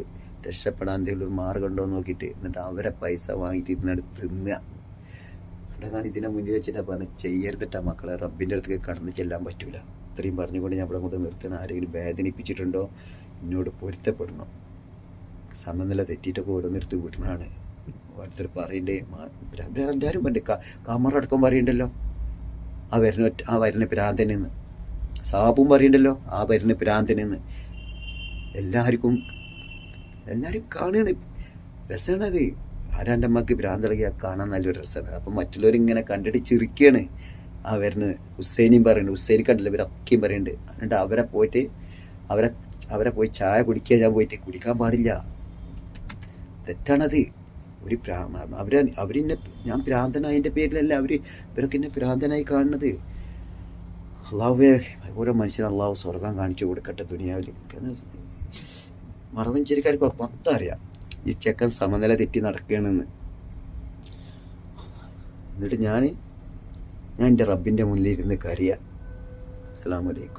രക്ഷപ്പെടാൻ എന്തെങ്കിലും ഒരു മാർഗം ഉണ്ടോ നോക്കിയിട്ട് എന്നിട്ട് അവരെ പൈസ വാങ്ങിയിട്ട് ഇരുന്നിട്ട് തിന്നുക. ഇവിടെ കാണി ഇതിനെ മുന്നിൽ വെച്ചിട്ടാണ് പറഞ്ഞത് ചെയ്യരുതിട്ടാ മക്കളെ. റബ്ബിന്റെ അടുത്തേക്ക് കടന്നു ചെല്ലാൻ പറ്റൂല. ഇത്രയും പറഞ്ഞുകൊണ്ട് ഞാൻ ഇവിടെ കൊണ്ട് നിർത്തണം ആരെങ്കിലും വേദനിപ്പിച്ചിട്ടുണ്ടോ? എന്നോട് പൊരുത്തപ്പെടണം. സമനില തെറ്റിയിട്ടൊക്കെ ഓരോന്നിടത്ത് വിടണാണ്. ഓരോരുത്തർ പറയണ്ടേ എല്ലാവരും പണ്ട് കാമറടക്കം പറയണ്ടല്ലോ. ആ വരുന്ന ആ വരുന്ന ഭ്രാന്തനെന്ന് സാബും പറയണ്ടല്ലോ ആ വരുന്ന ഭ്രാന്തനെന്ന് എല്ലാവർക്കും എല്ലാവരും കാണുകയാണ് രസമാണത്. ആരാന്റെ അമ്മയ്ക്ക് ഭ്രാന്തളകിയാൽ കാണാൻ നല്ലൊരു രസമാണ്. അപ്പം മറ്റുള്ളവരിങ്ങനെ കണ്ടിട്ട് ചിരിക്കുകയാണ് ആ ഹുസൈനിയും ഹുസൈനും പറയുന്നുണ്ട്. ഹുസൈനി കണ്ടില്ല ഇവരൊക്കെയും പറയുന്നുണ്ട്. എന്നിട്ട് അവരെ പോയിട്ട് അവരെ അവരെ പോയി ചായ കുടിക്കാൻ ഞാൻ പോയിട്ട് കുടിക്കാൻ പാടില്ല. തെറ്റാണത്. ഒരു പ്രാ അവരെ അവരെന്നെ ഞാൻ ഭ്രാന്തനായതിന്റെ പേരിലല്ല അവർ ഇവരൊക്കെ എന്നെ ഭ്രാന്തനായി കാണുന്നത്. അള്ളാഹുവെ ഓരോ മനുഷ്യനും അള്ളാഹു സ്വർഗം കാണിച്ചു കൊടുക്കട്ടെ ദുനിയാവിൽ കാരണം മറവഞ്ചേരിക്കാർക്ക് മൊത്തം അറിയാം. ഈ ചെക്കൻ സമനില തെറ്റി നടക്കുകയാണെന്ന്. എന്നിട്ട് ഞാൻ ഞാൻ എന്റെ റബ്ബിന്റെ മുന്നിൽ ഇരുന്ന് കരയുക. അസ്സാം വലൈക്കും